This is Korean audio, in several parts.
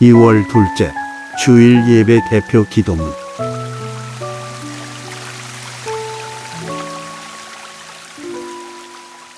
(2월) 둘째 주일 예배 대표 기도문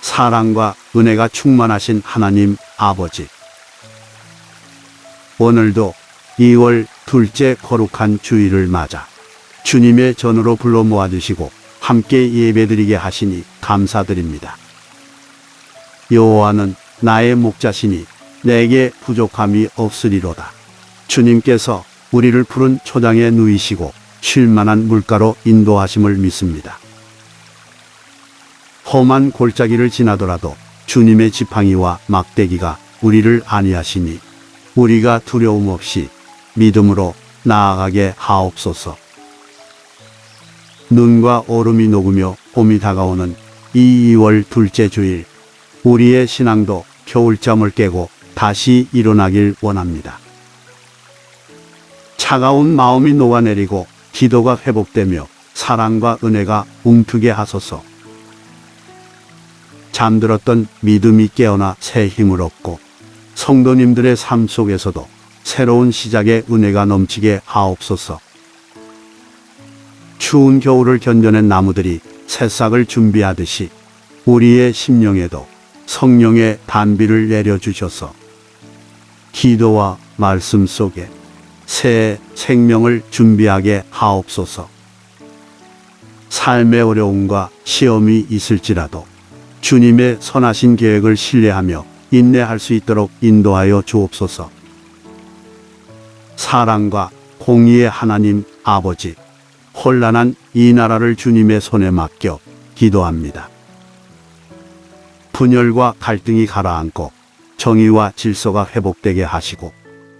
사랑과 은혜가 충만하신 하나님 아버지 오늘도 2월 둘째 거룩한 주일을 맞아 주님의 전으로 불러 모아주시고 함께 예배드리게 하시니 감사드립니다. 여호와는 나의 목자시니 내게 부족함이 없으리로다. 주님께서 우리를 푸른 초장에 누이시고 쉴 만한 물가로 인도하심을 믿습니다. 험한 골짜기를 지나더라도 주님의 지팡이와 막대기가 우리를 안위하시니 우리가 두려움 없이 믿음으로 나아가게 하옵소서. 눈과 얼음이 녹으며 봄이 다가오는 이 2월 둘째 주일, 우리의 신앙도 겨울잠을 깨고 다시 일어나길 원합니다. 차가운 마음이 녹아내리고 기도가 회복되며 사랑과 은혜가 움트게 하소서. 잠들었던 믿음이 깨어나 새 힘을 얻고 성도님들의 삶 속에서도 새로운 시작의 은혜가 넘치게 하옵소서. 추운 겨울을 견뎌낸 나무들이 새싹을 준비하듯이 우리의 심령에도 성령의 단비를 내려주셔서 기도와 말씀 속에 새 생명을 준비하게 하옵소서. 삶의 어려움과 시험이 있을지라도 주님의 선하신 계획을 신뢰하며 인내할 수 있도록 인도하여 주옵소서. 사랑과 공의의 하나님 아버지, 혼란한 이 나라를 주님의 손에 맡겨 기도합니다. 분열과 갈등이 가라앉고 정의와 질서가 회복되게 하시고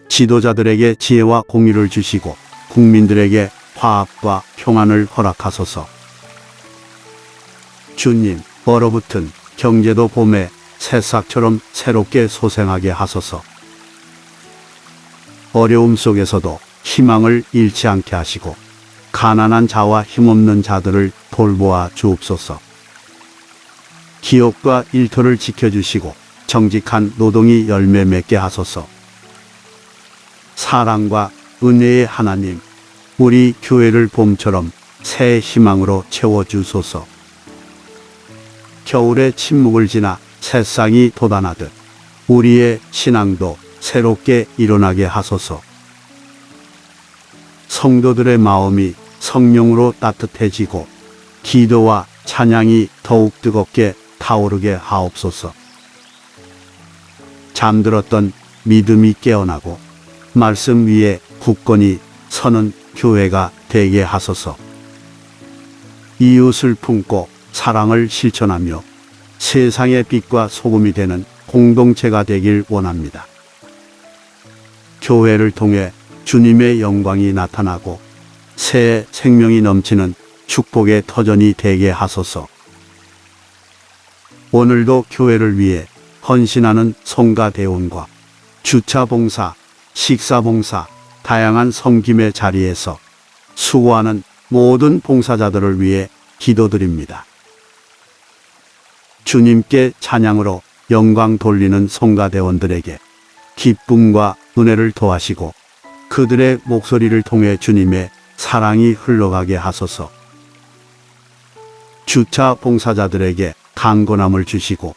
지도자들에게 지혜와 공의를 주시고 국민들에게 화합과 평안을 허락하소서. 주님, 얼어붙은 경제도 봄에 새싹처럼 새롭게 소생하게 하소서. 어려움 속에서도 희망을 잃지 않게 하시고 가난한 자와 힘없는 자들을 돌보아 주옵소서. 기업과 일터를 지켜주시고 정직한 노동이 열매 맺게 하소서. 사랑과 은혜의 하나님, 우리 교회를 봄처럼 새 희망으로 채워주소서. 겨울의 침묵을 지나 새싹이 돋아나듯 우리의 신앙도 새롭게 일어나게 하소서. 성도들의 마음이 성령으로 따뜻해지고 기도와 찬양이 더욱 뜨겁게 타오르게 하옵소서. 잠들었던 믿음이 깨어나고 말씀 위에 굳건히 서는 교회가 되게 하소서. 이웃을 품고 사랑을 실천하며 세상의 빛과 소금이 되는 공동체가 되길 원합니다. 교회를 통해 주님의 영광이 나타나고 새 생명이 넘치는 축복의 터전이 되게 하소서. 오늘도 교회를 위해 헌신하는 성가 대원과 주차 봉사, 식사 봉사, 다양한 섬김의 자리에서 수고하는 모든 봉사자들을 위해 기도드립니다. 주님께 찬양으로 영광 돌리는 성가 대원들에게 기쁨과 은혜를 더하시고 그들의 목소리를 통해 주님의 사랑이 흘러가게 하소서. 주차 봉사자들에게 강건함을 주시고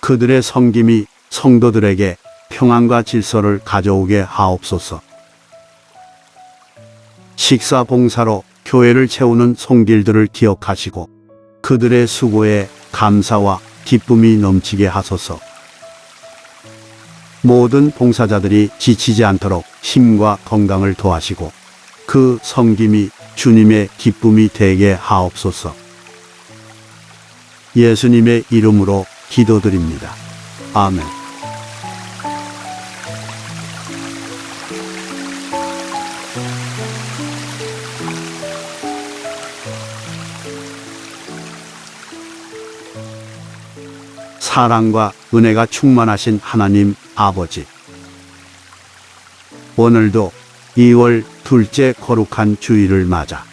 그들의 섬김이 성도들에게 평안과 질서를 가져오게 하옵소서. 식사 봉사로 교회를 채우는 송길들을 기억하시고 그들의 수고에 감사와 기쁨이 넘치게 하소서. 모든 봉사자들이 지치지 않도록 힘과 건강을 더하시고 그 섬김이 주님의 기쁨이 되게 하옵소서. 예수님의 이름으로 기도드립니다. 아멘. 사랑과 은혜가 충만하신 하나님 아버지. 오늘도 2월 둘째 거룩한 주일을 맞아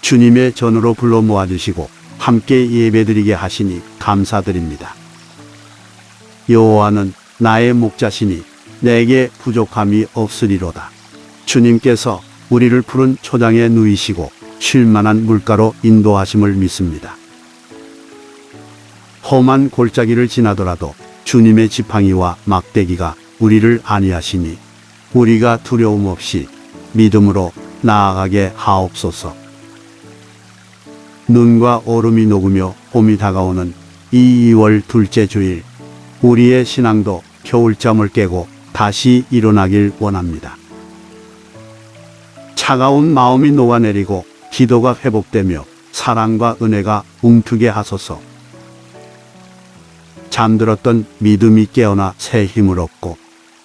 주님의 전으로 불러 모아주시고 함께 예배드리게 하시니 감사드립니다. 여호와는 나의 목자시니 내게 부족함이 없으리로다. 주님께서 우리를 푸른 초장에 누이시고 쉴만한 물가로 인도하심을 믿습니다. 험한 골짜기를 지나더라도 주님의 지팡이와 막대기가 우리를 안위하시니 우리가 두려움 없이 믿음으로 나아가게 하옵소서. 눈과 얼음이 녹으며 봄이 다가오는 이 2월 둘째 주일, 우리의 신앙도 겨울잠을 깨고 다시 일어나길 원합니다. 차가운 마음이 녹아내리고 기도가 회복되며 사랑과 은혜가 움트게 하소서. 잠들었던 믿음이 깨어나 새 힘을 얻고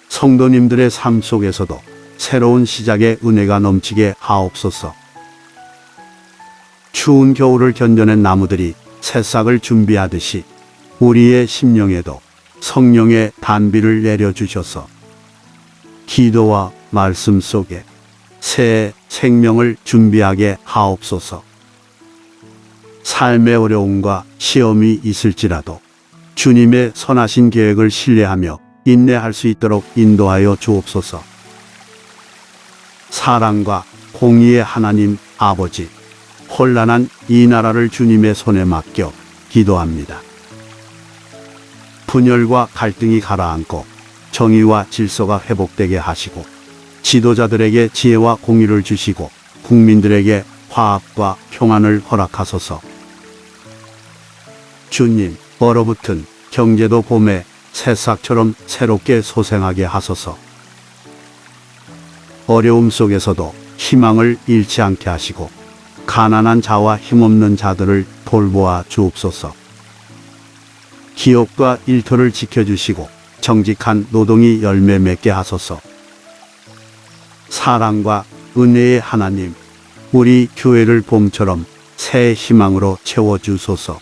성도님들의 삶 속에서도 새로운 시작의 은혜가 넘치게 하옵소서. 추운 겨울을 견뎌낸 나무들이 새싹을 준비하듯이 우리의 심령에도 성령의 단비를 내려주셔서 기도와 말씀 속에 새 생명을 준비하게 하옵소서. 삶의 어려움과 시험이 있을지라도 주님의 선하신 계획을 신뢰하며 인내할 수 있도록 인도하여 주옵소서. 사랑과 공의의 하나님 아버지, 혼란한 이 나라를 주님의 손에 맡겨 기도합니다. 분열과 갈등이 가라앉고 정의와 질서가 회복되게 하시고 지도자들에게 지혜와 공의를 주시고 국민들에게 화합과 평안을 허락하소서. 주님, 얼어붙은 경제도 봄에 새싹처럼 새롭게 소생하게 하소서. 어려움 속에서도 희망을 잃지 않게 하시고 가난한 자와 힘없는 자들을 돌보아 주옵소서. 기업과 일터를 지켜주시고 정직한 노동이 열매 맺게 하소서. 사랑과 은혜의 하나님, 우리 교회를 봄처럼 새 희망으로 채워주소서.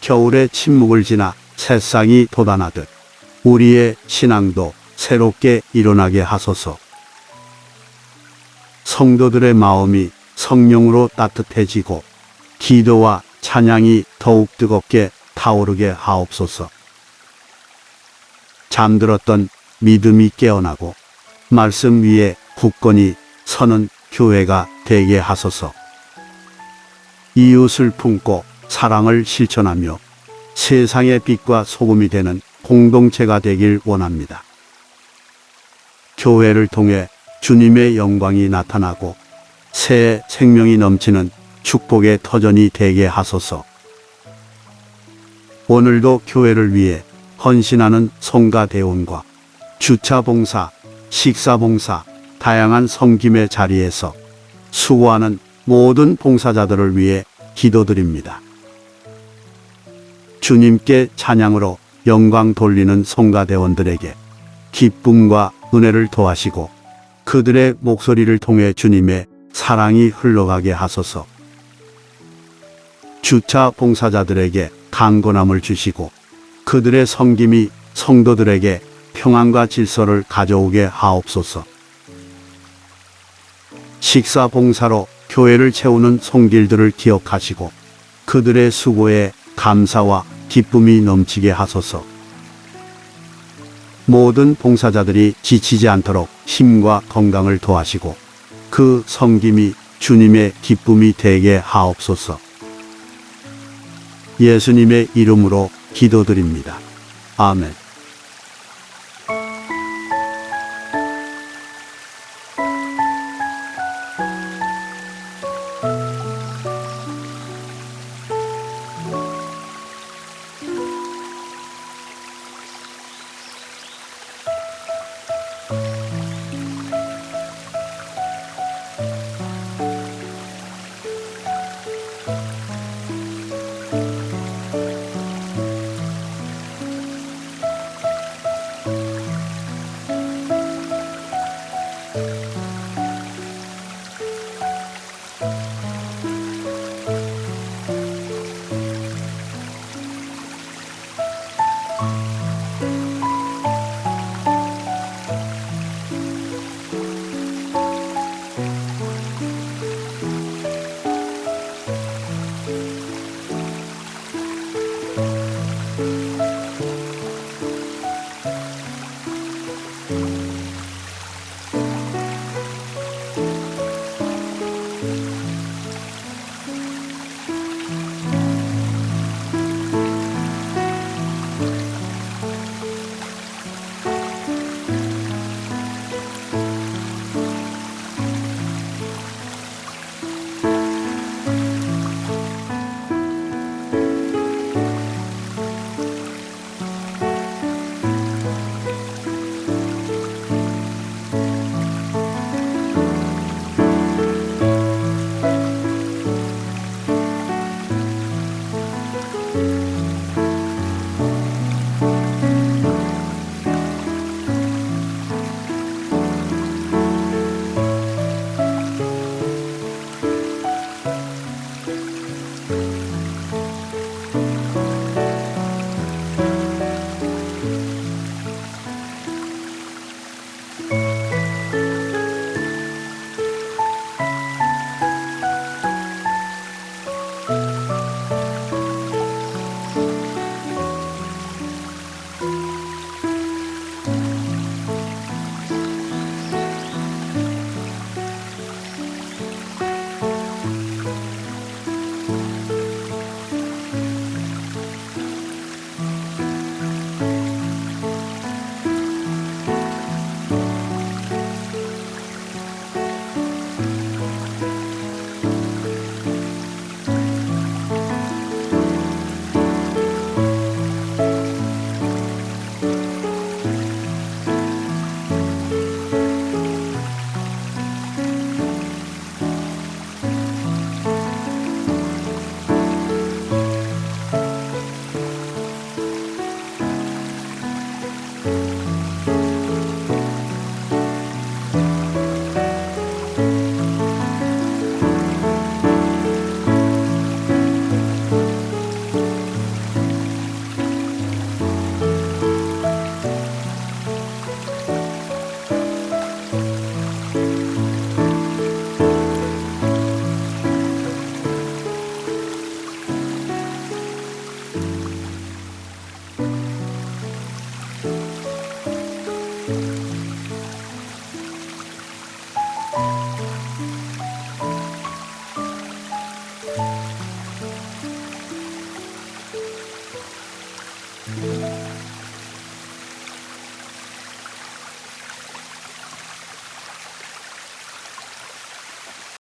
겨울의 침묵을 지나 새싹이 돋아나듯 우리의 신앙도 새롭게 일어나게 하소서. 성도들의 마음이 성령으로 따뜻해지고 기도와 찬양이 더욱 뜨겁게 타오르게 하옵소서. 잠들었던 믿음이 깨어나고 말씀 위에 굳건히 서는 교회가 되게 하소서. 이웃을 품고 사랑을 실천하며 세상의 빛과 소금이 되는 공동체가 되길 원합니다. 교회를 통해 주님의 영광이 나타나고 새 생명이 넘치는 축복의 터전이 되게 하소서. 오늘도 교회를 위해 헌신하는 성가 대원과 주차 봉사, 식사 봉사, 다양한 섬김의 자리에서 수고하는 모든 봉사자들을 위해 기도드립니다. 주님께 찬양으로 영광 돌리는 성가대원들에게 기쁨과 은혜를 더하시고 그들의 목소리를 통해 주님의 사랑이 흘러가게 하소서. 주차 봉사자들에게 강건함을 주시고 그들의 섬김이 성도들에게 평안과 질서를 가져오게 하옵소서. 식사 봉사로 교회를 채우는 손길들을 기억하시고 그들의 수고에 감사와 기쁨이 넘치게 하소서. 모든 봉사자들이 지치지 않도록 힘과 건강을 도하시고 그 섬김이 주님의 기쁨이 되게 하옵소서. 예수님의 이름으로 기도드립니다. 아멘.